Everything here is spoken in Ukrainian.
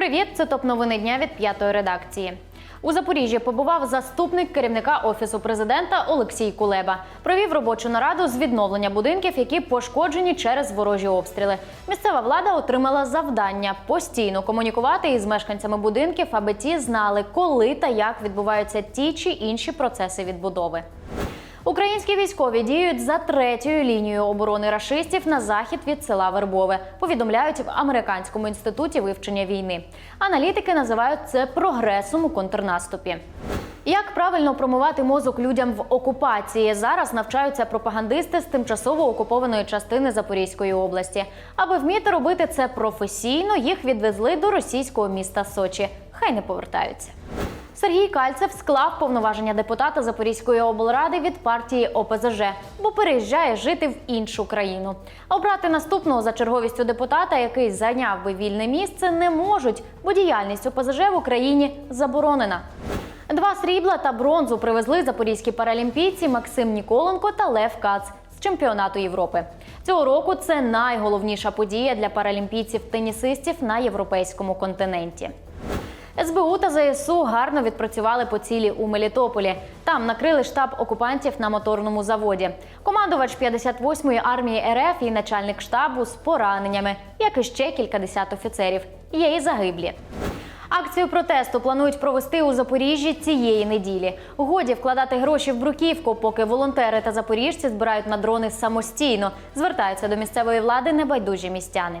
Привіт, це топ новини дня від п'ятої редакції. У Запоріжжі побував заступник керівника офісу президента Олексій Кулеба. Провів робочу нараду з відновлення будинків, які пошкоджені через ворожі обстріли. Місцева влада отримала завдання постійно комунікувати із мешканцями будинків, аби ті знали, коли та як відбуваються ті чи інші процеси відбудови. Українські військові діють за третьою лінією оборони рашистів на захід від села Вербове. Повідомляють в американському інституті вивчення війни. Аналітики називають це прогресом у контрнаступі. Як правильно промивати мозок людям в окупації? Зараз навчаються пропагандисти з тимчасово окупованої частини Запорізької області. Аби вміти робити це професійно, їх відвезли до російського міста Сочі. Хай не повертаються. Сергій Кальцев склав повноваження депутата Запорізької облради від партії ОПЗЖ, бо переїжджає жити в іншу країну. Обрати наступного за черговістю депутата, який зайняв би вільне місце, не можуть, бо діяльність ОПЗЖ в Україні заборонена. Два срібла та бронзу привезли запорізькі паралімпійці Максим Ніколенко та Лев Кац з чемпіонату Європи. Цього року це найголовніша подія для паралімпійців-тенісистів на європейському континенті. СБУ та ЗСУ гарно відпрацювали по цілі у Мелітополі. Там накрили штаб окупантів на моторному заводі. Командувач 58-ї армії РФ і начальник штабу з пораненнями, як і ще кількадесят офіцерів. Є і загиблі. Акцію протесту планують провести у Запоріжжі цієї неділі. Годі вкладати гроші в бруківку, поки волонтери та запоріжці збирають на дрони самостійно. Звертаються до місцевої влади небайдужі містяни.